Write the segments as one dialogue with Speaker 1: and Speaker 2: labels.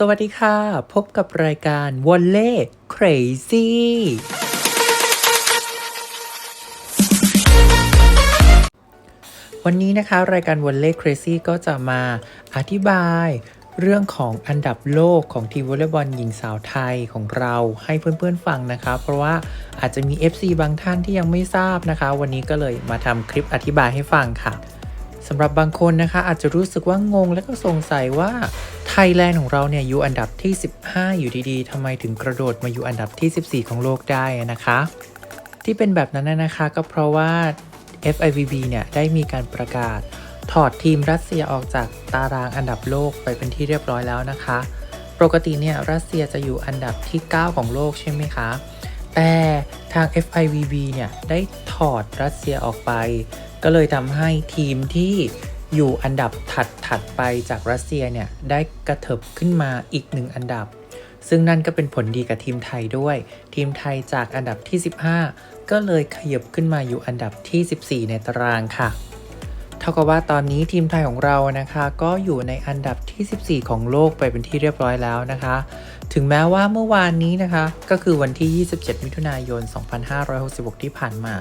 Speaker 1: สวัสดีค่ะ พบกับรายการวอลเล่ Crazy วันนี้นะคะรายการวอลเล่ Crazy ก็จะมาอธิบายเรื่องของอันดับโลกของทีมวอลเลย์บอลหญิงสาวไทยของเราให้เพื่อนๆฟังนะคะ เพราะว่าอาจจะมี FC บางท่านที่ยังไม่ทราบนะคะ วันนี้ก็เลยมาทำคลิปอธิบายให้ฟังค่ะสำหรับบางคนนะคะอาจจะรู้สึกว่างงและก็สงสัยว่า ทยแลนด์ของเราเนี่ยอยู่อันดับที่ 15 อยู่ดีๆทำไมถึงกระโดดมาอยู่อันดับที่ 14 ของโลกได้นะคะ ที่เป็นแบบนั้นนะนะคะก็เพราะว่า FIVB เนี่ยได้มีการประกาศ ถอดทีมรัสเซียออกจากตารางอันดับโลกไปเป็นที่เรียบร้อยแล้วนะคะ ปกติเนี่ยรัสเซียจะอยู่อันดับที่ 9 ของโลกใช่ไหมคะ แต่ทาง FIVB เนี่ยได้ถอดรัสเซียออกไป ก็เลยทำให้ทีมที่ อยู่อันดับถัดถัดไปจากรัสเซียเนี่ยได้กระเถิบขึ้นมาอีกหนึ่งอันดับ ซึ่งนั่นก็เป็นผลดีกับทีมไทยด้วย ทีมไทยจากอันดับที่ 15 ก็เลยขยับขึ้นมาอยู่อันดับที่ 14 ในตารางค่ะ เท่ากับว่าตอนนี้ทีมไทยของเรานะคะ ก็อยู่ในอันดับที่ 14 ของโลกไปเป็นที่เรียบร้อยแล้วนะคะ ถึงแม้ว่าเมื่อวานนี้นะคะ ก็คือวันที่ 27 มิถุนายน 2566 ที่ผ่านมา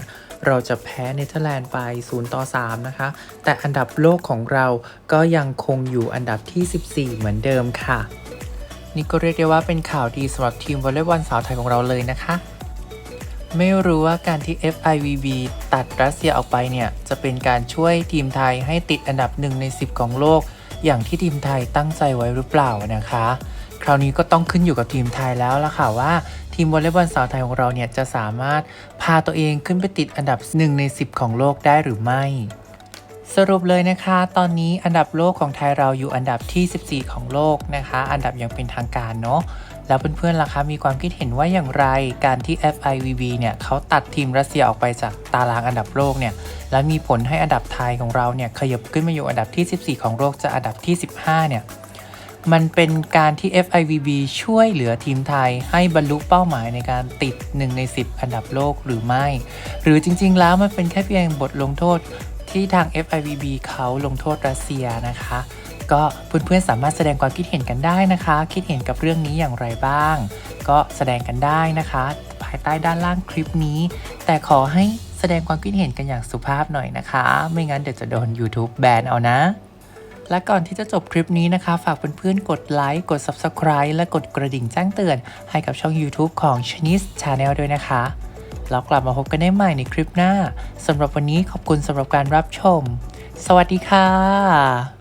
Speaker 1: เราจะแพ้เนเธอร์แลนด์ไป 0 ต่อ 3 นะคะ แต่อันดับโลกของเราก็ยังคงอยู่อันดับที่ 14 เหมือนเดิมค่ะ นี่ก็เรียกได้ว่าเป็นข่าวดีสำหรับทีมวอลเลย์บอลสาวไทยของเราเลยนะคะ ไม่รู้ว่าการที่ FIVB ตัดรัสเซียออกไปเนี่ย จะเป็นการช่วยทีมไทยให้ติดอันดับหนึ่งใน 10 ของโลก อย่างที่ทีมไทยตั้งใจไว้หรือเปล่านะคะ คราวนี้ก็ต้องขึ้นอยู่กับทีมไทยแล้วล่ะค่ะว่า ทีมวอลเลย์บอลสาวไทยของเราเนี่ยจะสามารถพาตัวเองขึ้นไปติดอันดับ 1 ใน 10 ของโลกได้หรือไม่ สรุปเลยนะคะ ตอนนี้อันดับโลกของไทยเราอยู่อันดับที่ 14 ของโลกนะคะ อันดับอย่างเป็นทางการเนาะแล้วเพื่อนๆล่ะคะมีความคิดเห็นว่าอย่างไรการที่ FIVB เนี่ยเขาตัดทีมรัสเซียออกไปจากตารางอันดับโลกเนี่ยและมีผลให้อันดับไทยของเราเนี่ยขยับขึ้นมาอยู่อันดับที่ 14 ของโลกจากอันดับที่ 15 เนี่ย มันเป็นการที่ FIVB ช่วยเหลือทีมไทยให้บรรลุเป้าหมายในการติด 1 ใน 10 อันดับโลกหรือไม่ หรือจริงๆ แล้วมันเป็นแค่เพียงบทลงโทษที่ทาง FIVB เขาลงโทษรัสเซียนะคะ ก็เพื่อนๆสามารถแสดงความคิดเห็นกันได้นะคะ คิดเห็นกับเรื่องนี้อย่างไรบ้าง ก็แสดงกันได้นะคะ ภายใต้ด้านล่างคลิปนี้ แต่ขอให้แสดงความคิดเห็นกันอย่างสุภาพหน่อยนะคะ ไม่งั้นเดี๋ยวจะโดน YouTube แบนเอานะ และก่อนที่จะจบคลิปนี้นะคะ ฝากเพื่อนๆกดไลค์กด Subscribe และกดกระดิ่งแจ้งเตือน ให้กับช่อง YouTube ของ Chinese Channel ด้วยนะคะ แล้วกลับมาพบกันได้ใหม่ในคลิปหน้าสำหรับวันนี้ขอบคุณสำหรับการรับชม สวัสดีค่ะ